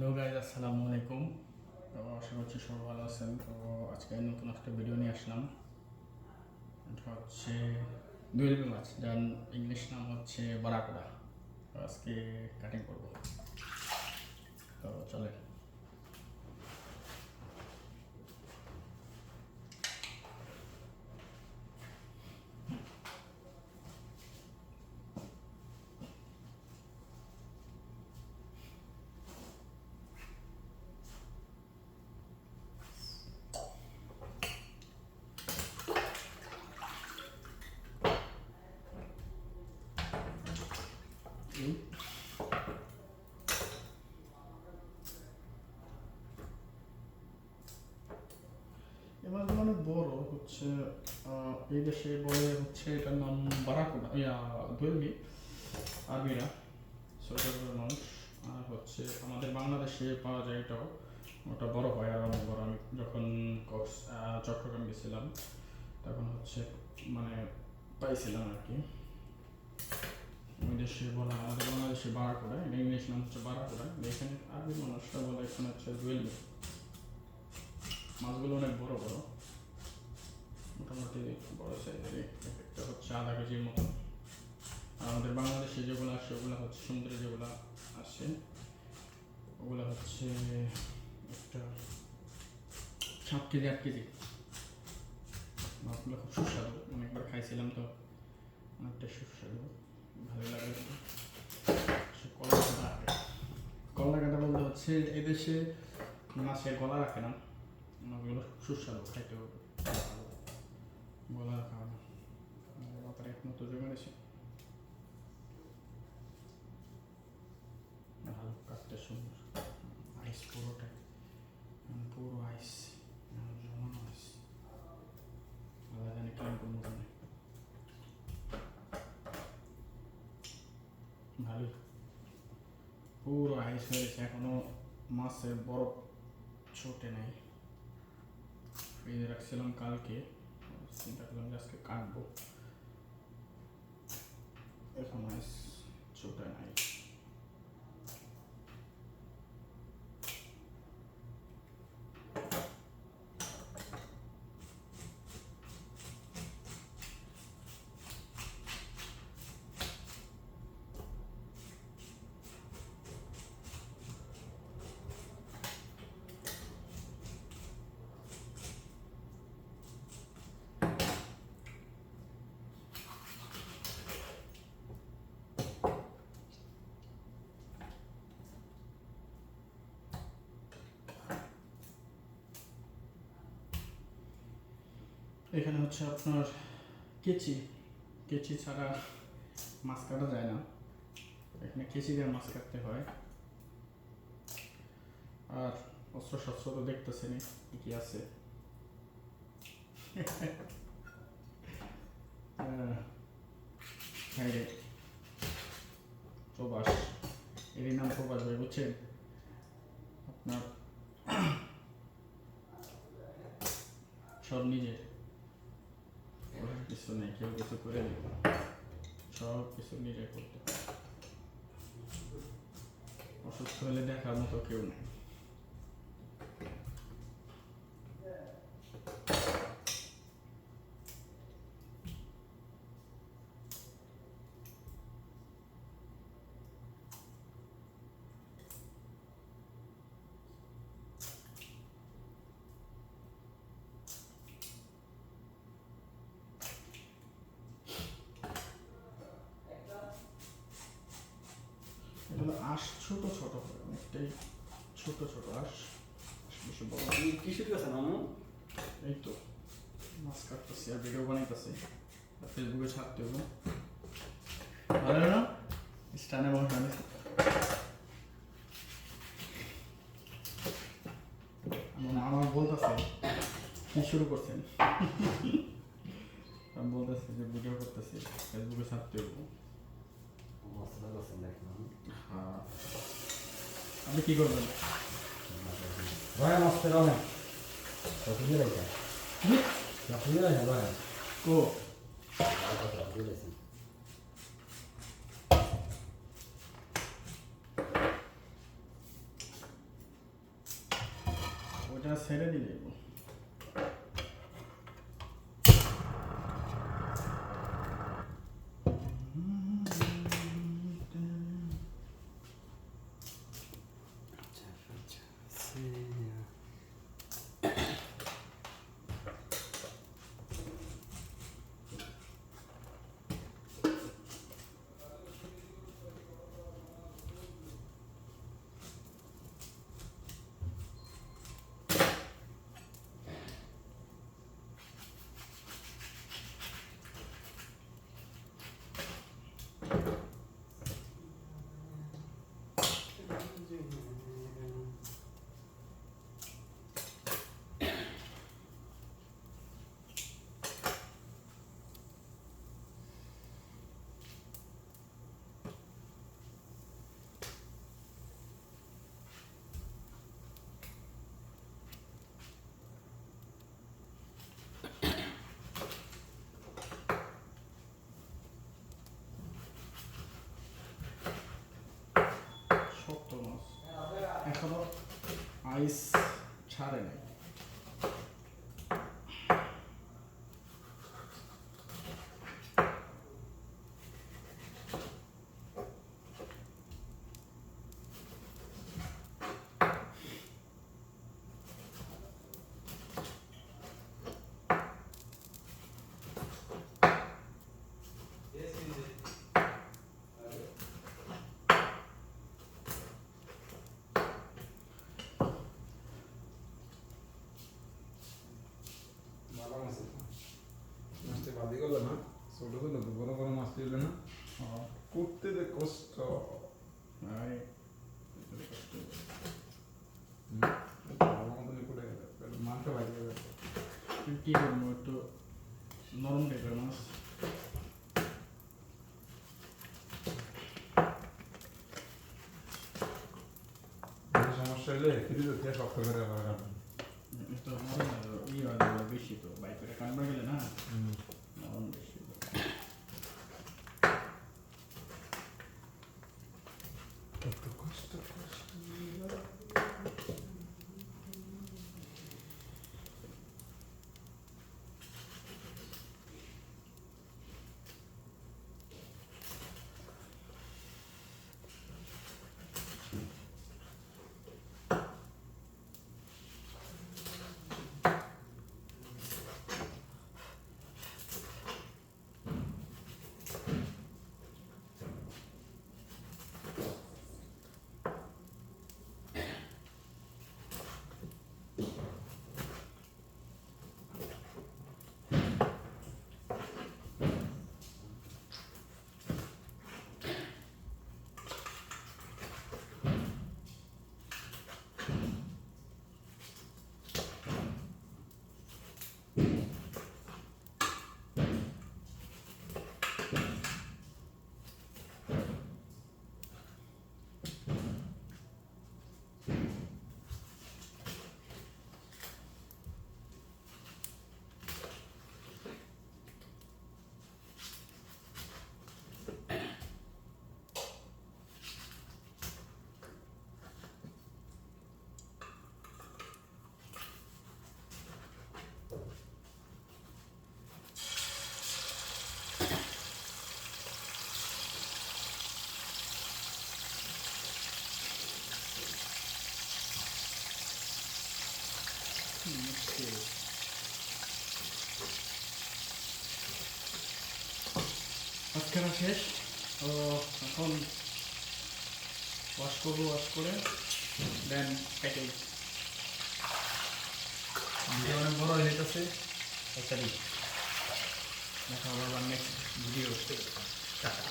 Hello guys আসসালামু আলাইকুম। তো আশা করছি সবাই ভালো আছেন। তো আজকে নতুন একটা ভিডিও নিয়ে আসলাম। এটা হচ্ছে দুয়েল মাছ যার ইংলিশ নাম হচ্ছে বারাকুড়া। আজকে কাটিং করব। তো চলে এই এই মাছগুলো অনেক বড় হচ্ছে এই দেশে বলে হচ্ছে এটার নাম বারাকুডা ইয়া দোয়েলমি আরবিরা। ছোটো মানুষ। আর হচ্ছে আমাদের বাংলাদেশে পাওয়া যায় এটাও। ওটা বড় হয় আর অনেক বড়। আমি যখন কক্স চট্টগ্রাম গেছিলাম, তখন হচ্ছে মানে পাইছিলাম আর কি। ওই দেশে বলা, আমাদের বাংলাদেশে বারাকুড়া এটা ইংলিশ নাম হচ্ছে বারাকুড়া এখানে আরবি মানুষরা বলে এখানে হচ্ছে দোয়েলমি মাছগুলো অনেক বড় বড়। মোটামুটি বড় সাইজের একটা হচ্ছে আধা কেজির মতো। আর আমাদের বাংলাদেশে যেগুলো আসে, ওগুলো হচ্ছে সমুদ্রে যেগুলো আসে, ওগুলো হচ্ছে একটা সাত কেজি, আট কেজি। মাছগুলো খুব সুস্বাদু। অনেকবার খাইছিলাম তো, অনেকটা সুস্বাদু। ভালো লাগে কলা কাটা কলা কাটা বলতে হচ্ছে এদেশে মাছের গলা রাখে না। মাছগুলো সুস্বাদু খাইতেও ভালো। গলা রাখা হয় না ব্যাপারে একমাত্র জমে গেছে ভালো কাটতে সুন্দর আইস পুরোটাই উম, পুরো আইস উম, জমানো আইস আল্লাহ জানে কেমন করব কেমনে ভালোই পুরো আইস হয়েছে এখনও মাছের বরফ ছোটে নাই ফ্রিজে রাখছিলাম কালকে চিন্তা করলাম যে আজকে কাটবো এখন হচ্ছে আপনার কেচি কেচি ছাড়া মাছ কাটা যায় না। এখানে কেচি দিয়ে মাছ কাটতে হয়। আর অস্ত্র শস্ত্র তো দেখতেছেন কি আছে। হ্যাঁ প্রবাস, এরই নাম প্রবাস ভাই, বুঝছেন? আপনার সব নিজের। কিছু নেই, কেউ কিছু করে নেই। সব কিছু নিজে করতে অসুস্থ হলে দেখার মতো কেউ নেই। আঁশ ছোট ছোট হয় অনেকটাই ছোট ছোট আঁশ। বেশি বড় কি মামু? এই তো মাছ কাটতেছি আর ভিডিও বানাইতেছি। ফেসবুকে ছাড়তে হবে। ভালো না? স্টানে আমার বলতেছে কি শুরু করছেন? আমি বলতেছি যে ভিডিও করতেছি ফেসবুকে ছাড়তে হবে। মশলা করছেন দেখ হ্যাঁ। আপনি কি করবেন? ভয় মাস্তে রহে তুমি রাখা তুমি রাখা ভয় ও। ওটা ছেড়ে দিলে। এখনও আইস ছাড়ে নাই ভালো মাছ এটা। মাছটা বাদি করল না ছোট করল তো বড় বড় মাছ তুললে না হ্যাঁ, করতে যে কষ্ট আরে, হুম, ভালো মতনই পড়ে গেল তাহলে মাংস ভাজি গেল কি করব একটু নরম টাইপের মাছ সমস্যা হলে ফ্রিজে দিয়ে শক্ত করে আবার রাখবেন একটু নরম আর ই হয় না, শেষ। তো এখন ওয়াশ করব ওয়াশ করে দেন প্যাকেজ ভিডিও অনেক বড় হয়ে গেছে দিন দেখা হবে আবার নেক্সট ভিডিও টাটা।